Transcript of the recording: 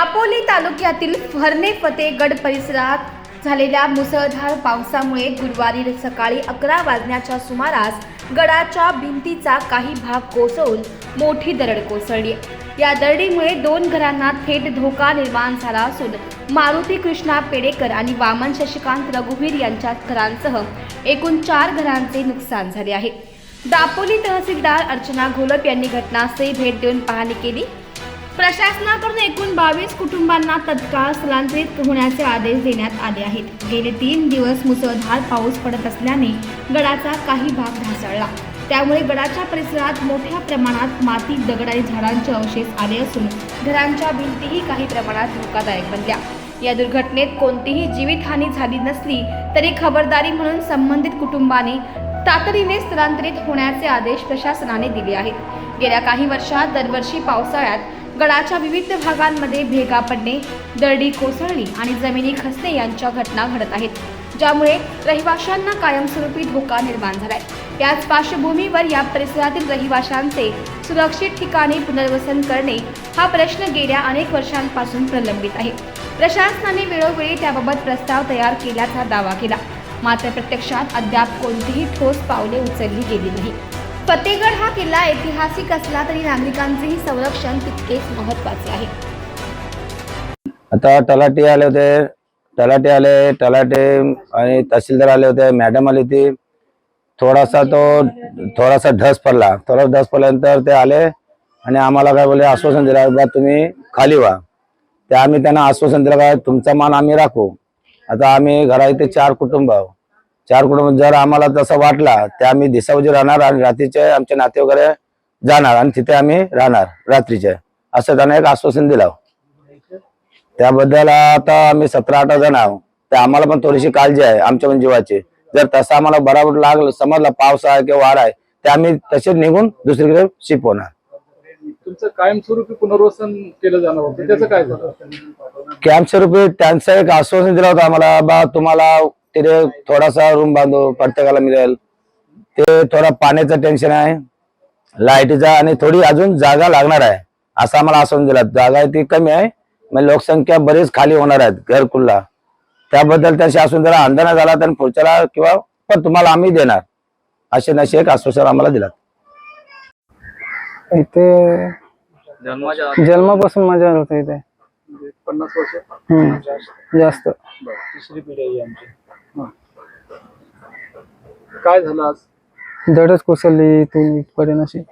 दापोली तालुक्यातील फरणे फतेगड परिसरात झालेल्या मुसळधार पावसामुळे गुरुवारी सकाळी अकरा वाजण्याच्या सुमारास गडाच्या भिंतीचा काही भाग कोसळून मोठी दरड कोसळली. या दरडीमुळे दोन घरांना थेट धोका निर्माण झाला असून मारुती कृष्णा पेडेकर आणि वामन शशिकांत रघुवीर यांच्या घरांसह एकूण चार घरांचे नुकसान झाले आहे. दापोली तहसीलदार अर्चना घोलप यांनी घटनास्थळी भेट देऊन पाहणी केली. प्रशासनाकडून एकूण बावीस कुटुंबांना तत्काळ स्थलांतरित होण्याचे आदेश देण्यात आले आहेत. गेले तीन दिवस मुसळधार पाऊस पडत असल्याने गडाचा काही भाग ढासळला. त्यामुळे गडाच्या परिसरात मोठ्या प्रमाणात माती दगड आणि झाडांचे अवशेष आले असून घरांच्या भिंतीही काही प्रमाणात धोकादायक बनल्या. या दुर्घटनेत कोणतीही जीवितहानी झाली नसली तरी खबरदारी म्हणून संबंधित कुटुंबाने तातडीने स्थलांतरित होण्याचे आदेश प्रशासनाने दिले आहेत. गेल्या काही वर्षात दरवर्षी पावसाळ्यात गडाच्या विविध भागांमध्ये भेगा पडणे दरडी कोसळणे आणि जमिनी खचणे यांच्या घटना घडत आहेत ज्यामुळे रहिवाशांना कायमस्वरूपी धोका निर्माण झालाय. याच पार्श्वभूमीवर या परिसरातील रहिवाशांचे सुरक्षित ठिकाणी पुनर्वसन करणे हा प्रश्न गेल्या अनेक वर्षांपासून प्रलंबित आहे. प्रशासनाने वेळोवेळी त्याबाबत प्रस्ताव तयार केल्याचा दावा केला. मात्र प्रत्यक्षात अद्याप कोणतीही ठोस पावले उचलली गेली नाही फतेगड हा किल्ला ऐतिहासिक असला तरी नागरिकांचेही संरक्षण तितकेच महत्त्वाचे आहे. आता तलाठी आले होते तलाठी आले तलाटे आणि तहसीलदार आले होते मॅडम आली होती. थोडासा तो थोडासा ढस पडला. थोडा ढस पडल्यानंतर ते आले आणि आम्हाला काय बोलले आश्वासन दिलं बा तुम्ही खाली व्हा. ते आम्ही त्यांना आश्वासन दिलं काय तुमचा मान आम्ही राखू. आता आम्ही घरा इथे चार कुटुंब आहोत. चार कुटुंब जर आम्हाला तसं वाटला ते आम्ही दिसावजी राहणार आणि रात्रीचे आमचे नाते वगैरे जाणार आणि तिथे आम्ही राहणार रात्रीचे. असं त्यांना एक आश्वासन दिलं. त्याबद्दल आता आम्ही सतरा अठरा जण आहोत. तर आम्हाला पण थोडीशी काळजी आहे आमच्या पण जीवाची. जर तसं आम्हाला बराबर लागलं समजलं पाऊस आहे किंवा वारा आहे ते आम्ही तसेच निघून दुसरीकडे शिफ्ट होणार तुमचं कायमस्वरूपी पुनर्वसन केलं जाणार होतं त्याचं काय झालं? कॅम्प स्वरूपी त्यांचं एक आश्वासन दिलं होतं आम्हाला बा तुम्हाला तिथे थोडासा रूम बांधू प्रत्येकाला मिळेल. ते थोडा पाण्याचं टेन्शन आहे. लाईटीचा आणि थोडी अजून जागा लागणार आहे. असं आम्हाला आश्वासन दिलं. जागा आहे ती कमी आहे. मग लोकसंख्या बरीच खाली होणार आहेत घरकुलला. त्याबद्दल त्या शासन जरा अंदाज झाला तर पुढच्याला किंवा पण तुम्हाला आम्ही देणार. असे नसे एक आश्वासन आम्हाला दिलं इथे जन्मापासून मजा होते इथे. म्हणजे पन्नास वर्ष. जास्त. तिसरी पिढी आहे आमची. काय झालं आज? दडच कोसळली इथून इथपर्यंत अशी.